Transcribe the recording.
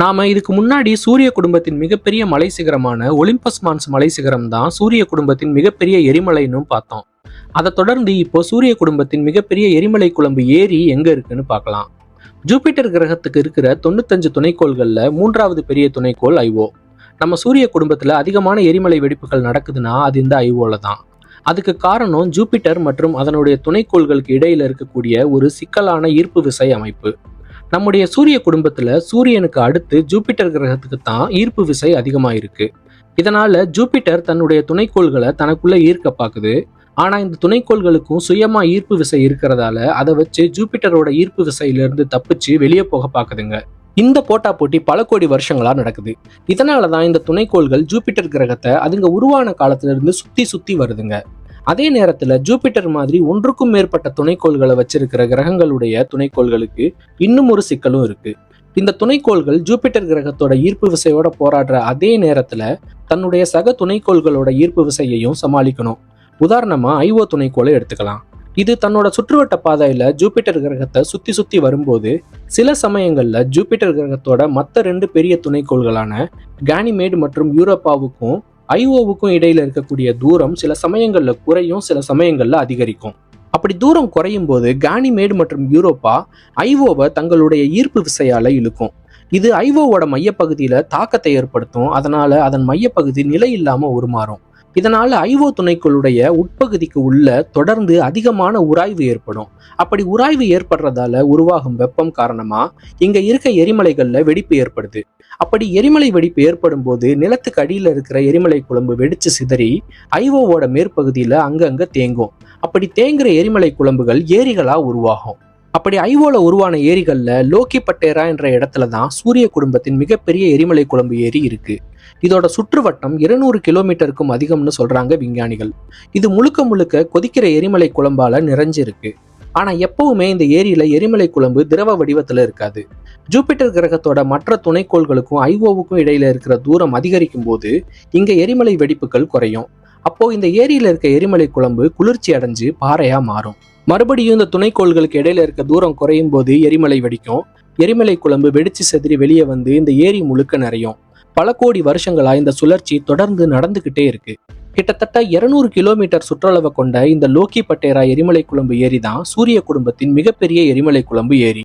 நாம இதுக்கு முன்னாடி சூரிய குடும்பத்தின் மிகப்பெரிய மலை சிகரமான ஒலிம்பஸ் மான்ஸ் மலை சிகரம் தான் சூரிய குடும்பத்தின் மிகப்பெரிய எரிமலைன்னு பார்த்தோம். அதை தொடர்ந்து இப்போ சூரிய குடும்பத்தின் மிகப்பெரிய எரிமலை குழம்பு ஏரி எங்க இருக்குன்னு பார்க்கலாம். ஜூபிட்டர் கிரகத்துக்கு இருக்கிற தொண்ணூத்தஞ்சு துணைக்கோள்களில் மூன்றாவது பெரிய துணைக்கோள் ஐஓ. நம்ம சூரிய குடும்பத்தில் அதிகமான எரிமலை வெடிப்புகள் நடக்குதுன்னா அது இந்த ஐஓல தான். அதுக்கு காரணம் ஜூபிட்டர் மற்றும் அதனுடைய துணைக்கோள்களுக்கு இடையில இருக்கக்கூடிய ஒரு சிக்கலான ஈர்ப்பு விசை அமைப்பு. நம்முடைய சூரிய குடும்பத்துல சூரியனுக்கு அடுத்து ஜூபிட்டர் கிரகத்துக்கு தான் ஈர்ப்பு விசை அதிகமாக இருக்கு இதனால ஜூபிட்டர் தன்னுடைய துணைக்கோள்களை தனக்குள்ள ஈர்க்க பாக்குது. ஆனா இந்த துணைக்கோள்களுக்கும் சுயமா ஈர்ப்பு விசை இருக்கிறதால அதை வச்சு ஜூபிட்டரோட ஈர்ப்பு விசையிலிருந்து தப்பிச்சு வெளியே போக பாக்குதுங்க. இந்த போட்டா போட்டி பல கோடி வருஷங்களா நடக்குது. இதனால தான் இந்த துணைக்கோள்கள் ஜூபிட்டர் கிரகத்தை அதுங்க உருவான காலத்துல இருந்து சுத்தி சுத்தி வருதுங்க. அதே நேரத்துல ஜூபிட்டர் மாதிரி ஒன்றுக்கும் மேற்பட்ட துணைக்கோள்களை வச்சிருக்கிற கிரகங்களுடைய துணைக்கோள்களுக்கு இன்னும் ஒரு சிக்கலும் இருக்கு. இந்த துணைக்கோள்கள் ஜூபிட்டர் கிரகத்தோட ஈர்ப்பு விசையோட போராடுற அதே நேரத்துல தன்னுடைய சக துணைக்கோள்களோட ஈர்ப்பு விசையையும் சமாளிக்கணும். உதாரணமா ஐஓ துணைக்கோளை எடுத்துக்கலாம். இது தன்னோட சுற்றுவட்ட பாதையில ஜூபிட்டர் கிரகத்தை சுத்தி சுத்தி வரும்போது சில சமயங்கள்ல ஜூபிட்டர் கிரகத்தோட மற்ற ரெண்டு பெரிய துணைக்கோள்களான கானிமேட் மற்றும் யூரோப்பாவுக்கும் ஐஓவுக்கும் இடையில இருக்கக்கூடிய தூரம் சில சமயங்கள்ல குறையும் சில சமயங்கள்ல அதிகரிக்கும். அப்படி தூரம் குறையும் போது கானிமேடு மற்றும் யூரோப்பா ஐஓவை தங்களுடைய ஈர்ப்பு விசையால இழுக்கும். இது ஐஓவோட மையப்பகுதியில தாக்கத்தை ஏற்படுத்தும். அதனால அதன் மையப்பகுதி நிலை இல்லாம உருமாறும். இதனால் ஐஓ துணைக்குள்ளுடைய உட்பகுதிக்கு உள்ள தொடர்ந்து அதிகமான உராய்வு ஏற்படும். அப்படி உராய்வு ஏற்படுறதால உருவாகும் வெப்பம் காரணமா? இங்க இருக்க எரிமலைகள்ல வெடிப்பு ஏற்படுது. அப்படி எரிமலை வெடிப்பு ஏற்படும் போது நிலத்துக்கு அடியில் இருக்கிற எரிமலை குழம்பு வெடிச்சு சிதறி ஐஓவோட மேற்பகுதியில அங்கங்க தேங்கும். அப்படி தேங்குற எரிமலை குழம்புகள் ஏரிகளா உருவாகும். அப்படி ஐவோல உருவான ஏரிகள்ல லோக்கி பட்டேரா என்ற இடத்துல தான் சூரிய குடும்பத்தின் மிகப்பெரிய எரிமலை குழம்பு ஏரி இருக்கு. இதோட சுற்றுவட்டம் இருநூறு கிலோமீட்டருக்கும் அதிகம்னு சொல்றாங்க விஞ்ஞானிகள். இது முழுக்க முழுக்க கொதிக்கிற எரிமலை குழம்பால நிறைஞ்சிருக்கு. ஆனா எப்பவுமே இந்த ஏரியில எரிமலை குழம்பு திரவ வடிவத்துல இருக்காது. ஜூபிட்டர் கிரகத்தோட மற்ற துணைக்கோள்களுக்கும் ஐஓவுக்கும் இடையில இருக்கிற தூரம் அதிகரிக்கும் போது இங்க எரிமலை வெடிப்புகள் குறையும். அப்போ இந்த ஏரியில இருக்க எரிமலை குழம்பு குளிர்ச்சி அடைஞ்சு பாறையா மாறும். மறுபடியும் இந்த துணைக்கோள்களுக்கு இடையில இருக்க தூரம் குறையும் போது எரிமலை வெடிக்கும். எரிமலை குழம்பு வெடிச்சு செதிரி வெளியே வந்து இந்த ஏரி முழுக்க நிறையும். பல கோடி வருஷங்களா இந்த சுழற்சி தொடர்ந்து நடந்துகிட்டே இருக்கு. கிட்டத்தட்ட 200 கிலோமீட்டர் சுற்றளவை கொண்ட இந்த லோக்கி பட்டேரா எரிமலை குழம்பு ஏரி தான் சூரிய குடும்பத்தின் மிகப்பெரிய எரிமலை குழம்பு ஏரி.